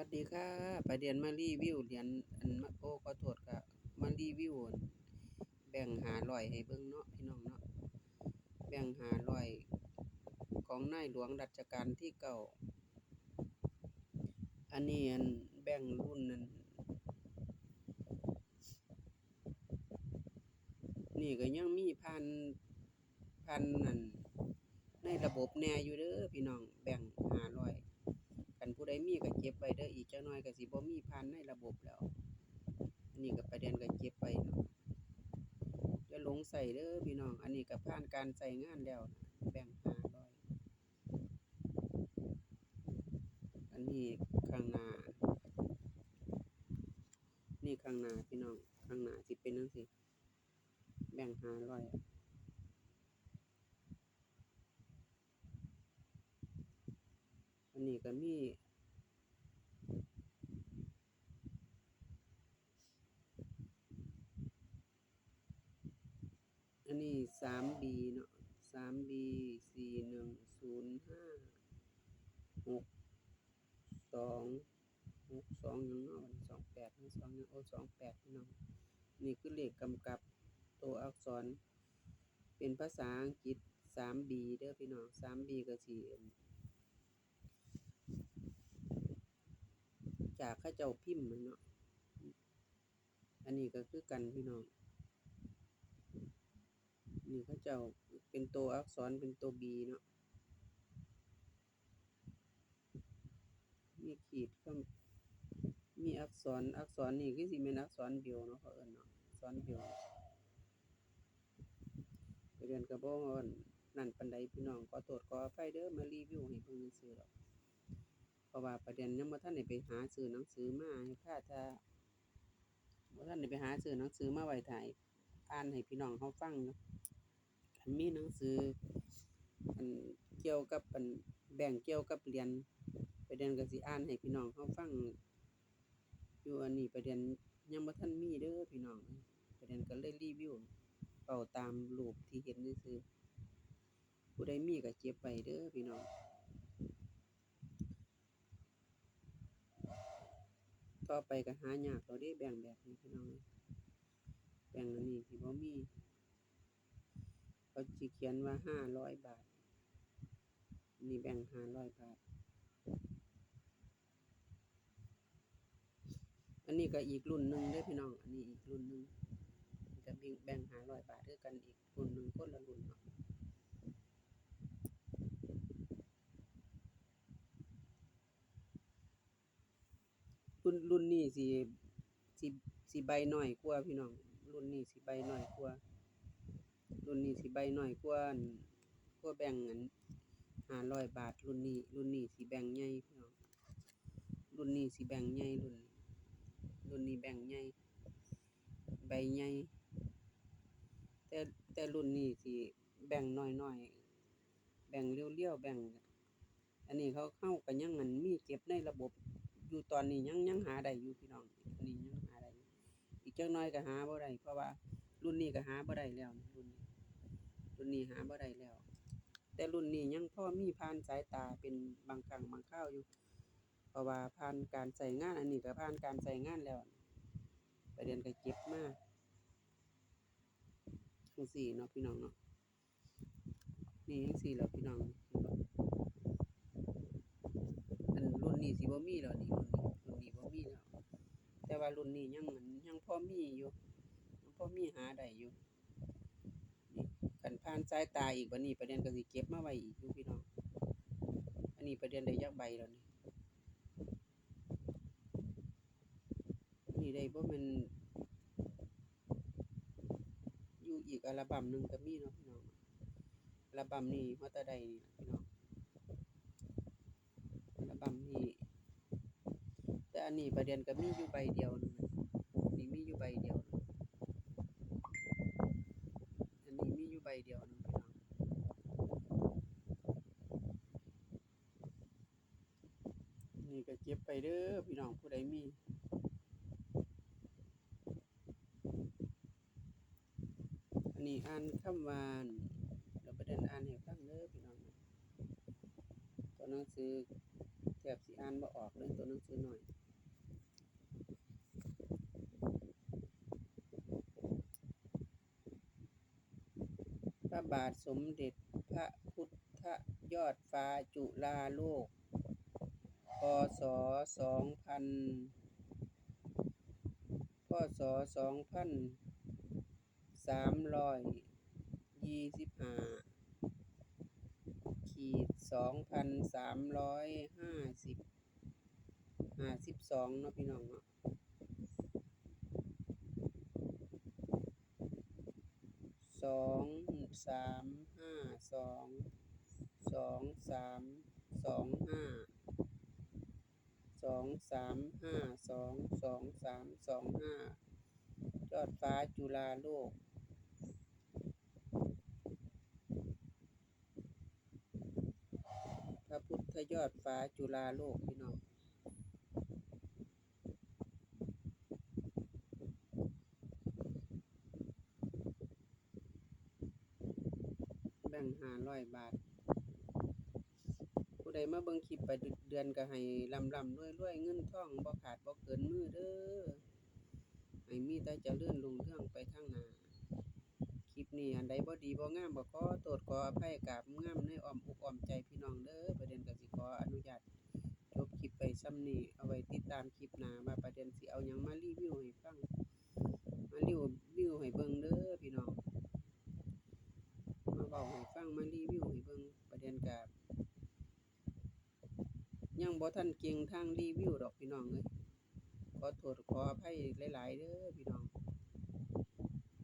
วัสดีค่ะไปเรียนมารีวิวเหรียญอันมาโอ้ขอโทษค่ะมารีวิวนแบ่งหาร้อยให้เบิ่งเนาะพี่น้องเนาะแบ่งหาร้อยของนายหลวงรัชกาลที่เก้าอันนี้อันแบ่งรุ่นนั้นนี่ก็ยังมีพันพันนั่นในระบบแหน่อยู่เด้อพี่น้องแบ่งหาร้อย เก็บไว้เด้ออีกจักหน่อยก็สิบ่มีพันในระบบแล้ว อันนี้ก็ประเด็นก็เก็บไว้เนาะอย่าหลงใส่เด้อพี่น้อง อันนี้ก็ผ่านการใช้งานแล้วแบ่ง500อันนี้ข้างหน้า นี่ข้างหน้าพี่น้อง ข้างหน้าสิเป็นจังซี่แบ่ง500อันนี้ก็มี อันนี้ 3B เนาะ 3B 4105 6 2 62หยังเนาะ28หรือ2หยังโอ้28พี่น้องนี่คือเลขกำกับตัวอักษร เป็นภาษาอังกฤษ 3B เด้อพี่น้อง 3B ก็สิจากเขาเจ้าพิมพ์นั่นเนาะอันนี้ก็คือกันพี่น้อง นี่เขาเจ้าเป็นตัวอักษรเป็นตัว B เนาะมีขีดก็มีอักษรอักษรนี่คือสิแม่นอักษรเบลเนาะเขาเอินเนาะอักษรเบลไปเรียนก็บ่อั่นนั่นปานใดพี่น้องขอโทษขออภัยเด้อมารีวิวให้เบิ่งซื่อๆดอกเพราะว่าประเด็นยังบ่ทันได้ไปหาซื้อหนังสือมาให้ค่าถ้าบ่ทันได้ไปหาซื้อหนังสือมาไว้ถ่ายอ่านให้พี่น้องเราฟังเนาะ มีหนังสืออันเกี่ยวกับอันแบ่งเกี่ยวกับเรียญประเด็นก็สิอ่านให้พี่น้องเราฟังอยู่อันนี้ประเด็นยังบ่ทันมีเด้อพี่น้องประเด็นก็เลยรีวิวเว้าตามรูปที่เห็นซื่อผู้ใดมีก็เก็บไว้เด้อพี่น้องต่อไปก็หายากแล้วเด้แบ่งแบบนี้พี่น้องแบ่งอันนี้สิบ่มี เขาสิเขียนว่าห้าร้อยบาท นี่แบ่งห้าร้อยบาท อันนี้ก็อีกรุ่นหนึ่งเด้พี่น้อง อันนี้อีกรุ่นหนึ่งก็แบ่งแบ่งห้าร้อยบาทคือกันอีกรุ่นหนึ่งคนละรุ่นเนาะรุ่นรุ่นนี้สิสิสิใบหน้อยกว่าพี่น้อง รุ่นนี้สิใบหน้อยกว่า รุ่นนี้สิใบน้อยกว่าอันกว่าแบ่งอันห้าร้อยบาท รุ่นนี้รุ่นนี้สิแบ่งใหญ่พี่น้องรุ่นนี้สิแบ่งใหญ่รุ่นรุ่นนี้แบ่งใหญ่ใบใหญ่แต่แต่รุ่นนี้สิแบ่งน้อยๆแบ่งเรียวๆแบ่ง อันนี้เขาเข้าก็ยังอันมีเก็บในระบบอยู่ตอนนี้ยังยังหาได้อยู่พี่น้องอันนี้ยังหาได้อีกจักหน่อยก็หาบ่ได้เพราะว่ารุ่นนี้ก็หาบ่ได้แล้ว รุ่นนี้หาบ่ได้แล้ว แต่รุ่นนี้ยังพ่อมีผ่านสายตาเป็นบางครั้งบางคราวอยู่ เพราะว่าผ่านการใช้งานอันนี้ก็ผ่านการใช้งานแล้วประเด็นก็เก็บมาจังซี่เนาะพี่น้องเนาะนี่จังซี่แล้วพี่น้องอันรุ่นนี้สิบ่มีแล้วนี่รุ่นนี้รุ่นนี้บ่มีแล้วแต่ว่ารุ่นนี้ยังอันยังพ่อมีอยู่ยังพอมีหาได้อยู่ันผ่านสายตาอีกบัดนี้ประเด็นก็สิเก็บมาไว้อีกอยู่พี่น้องอันนี้ประเด็นได้จักใบแล้วนี่นี่ได้บ่แม่นอยู่อีกอัลบั้มหนึ่งก็มีเนาะพี่น้องอัลบั้มนี้ฮอดแต่ใดนี่พี่น้องอัลบั้มนี้แต่อันนี้ประเด็นก็มีอยู่ใบเดียวนึงนี่มีอยู่ใบเดียวหนึ่งอันนี้มีอยู่ใบ เดียวนึงพี่น้องนี่ก็เก็บไปเด้อพี่น้องผู้ใดมีอันนี้อ่านคำวานเดี๋ยวประเด็นอ่านให้ฟังเด้อพี่น้องนะตัวหนังสือแทบสิอ่านบ่ออกเลยตัวหนังสือหน้อย พระบาทสมเด็จพระพุทธยอดฟ้าจุฬาโลก พศสองพันพศสองพันสามร้อยยี่สิบห้าขีดสองพันสามร้อยห้าสิบห้าสิบสองเนาะพี่น้องเนาะสอง สามห้าสองสองสามสองห้าสองสามห้าสองสองสามสองห้ายอดฟ้าจุฬาโลกพระพุทธยอดฟ้าจุฬาโลกพี่น้อง แบ่ง ห้าร้อยบาท ผู้ใดมาเบิ่งคลิปไปเดือนก็ให้ลำลำรวยรวยเงินทองบ่ขาดบ่เกินมือเด้อให้มีแต่จะเจริญรุ่งเรื่องไปทางหน้าคลิปนี้อันใดบ่ดีบ่งามก็ขอโทษขออภัยกราบงามในอ้อมอกอ้อมใจพี่น้องเด้อประเด็นก็สิขออนุญาตจบคลิปไปซ้ำนี้เอาไว้ติดตามคลิปหน้าว่าประเด็นสิเอาหยังมารีวิวให้ฟัง มารีวิวให้เบิ่งเด้อพี่น้อง มาเว้าให้ฟังมารีวิวให้เบิ่งประเด็นก็ยัง บ่ทันเก่งทางรีวิวดอกพี่น้องเอ้ยขอโทษขออภัยหลายๆเด้อพี่น้อง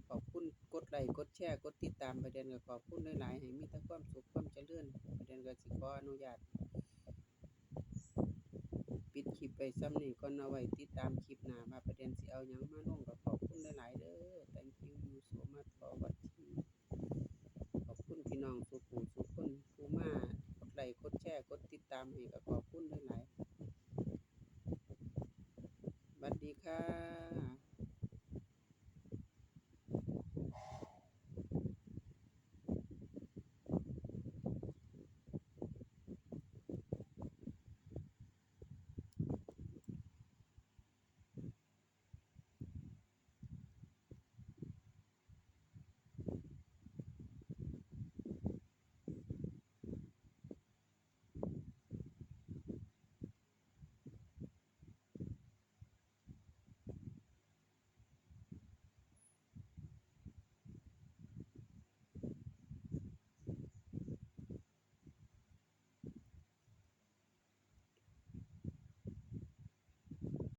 ขอบคุณกดไลค์กดแชร์กดติดตามประเด็นก็ขอบคุณหลายๆให้มีแต่ความสุขความเจริญประเด็นก็สิขออนุญาตปิดคลิปไปซ้ำนี้ก่อนเอาไว้ติดตามคลิปหน้าว่าประเด็นสิเอายังมาลงก็ขอบคุณหลายๆเด้อ thank you you so much for watching ขอบคุณพี่น้องสุขุสุขคนผู้มากดไลค์กดแชร์กดติดตามให้กับ Okay.